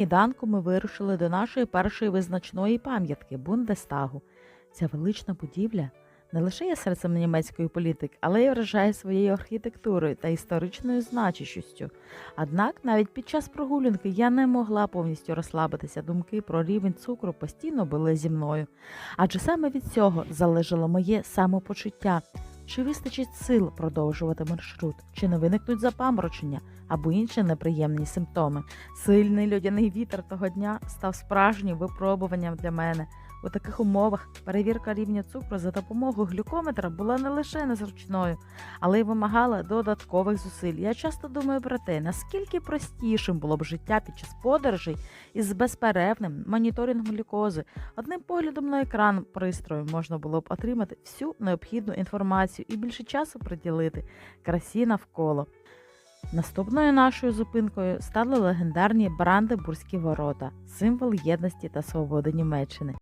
сніданку ми вирушили до нашої першої визначної пам'ятки Бундестагу. Ця велична будівля не лише є серцем німецької політики, але й вражає своєю архітектурою та історичною значущістю. Однак навіть під час прогулянки я не могла повністю розслабитися. Думки про рівень цукру постійно були зі мною. Адже саме від цього залежало моє самопочуття. Чи вистачить сил продовжувати маршрут, чи не виникнуть запаморочення або інші неприємні симптоми. Сильний льодяний вітер того дня став справжнім випробуванням для мене. У таких умовах перевірка рівня цукру за допомогою глюкометра була не лише незручною, але й вимагала додаткових зусиль. Я часто думаю про те, наскільки простішим було б життя під час подорожей із безперервним моніторингом глюкози. Одним поглядом на екран пристрою можна було б отримати всю необхідну інформацію і більше часу приділити красі навколо. Наступною нашою зупинкою стали легендарні Брандебурзькі ворота, символ єдності та свободи Німеччини.